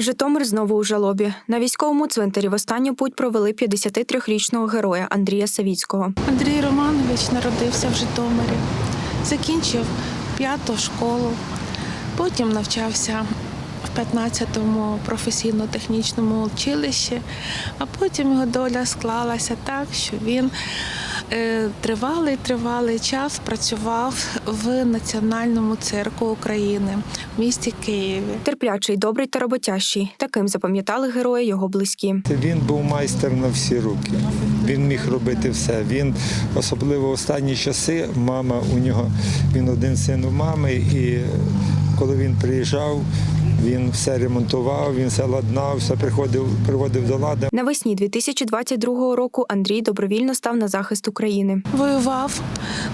Житомир знову у жалобі. На військовому цвинтарі в останню путь провели 53-річного героя Андрія Савіцького. Андрій Романович народився в Житомирі, закінчив п'яту школу, потім навчався в 15-му професійно-технічному училищі, а потім його доля склалася так, що він тривалий тривалий час працював в Національному цирку України в місті Києві. Терплячий, добрий та роботящий. Таким запам'ятали герої його близькі. Він був майстер на всі руки. Він міг робити все. Він особливо в останні часи. Мама у нього він один син у мами, і коли він приїжджав, він все ремонтував, він все ладнав, все приходив, приводив до ладу. Навесні 2022 року Андрій добровільно став на захист України. Воював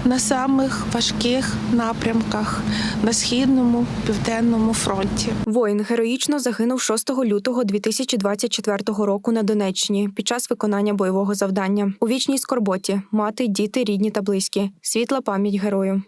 на самих важких напрямках на східному південному фронті. Воїн героїчно загинув 6 лютого 2024 року на Донеччині під час виконання бойового завдання. У вічній скорботі мати, діти, рідні та близькі. Світла пам'ять герою.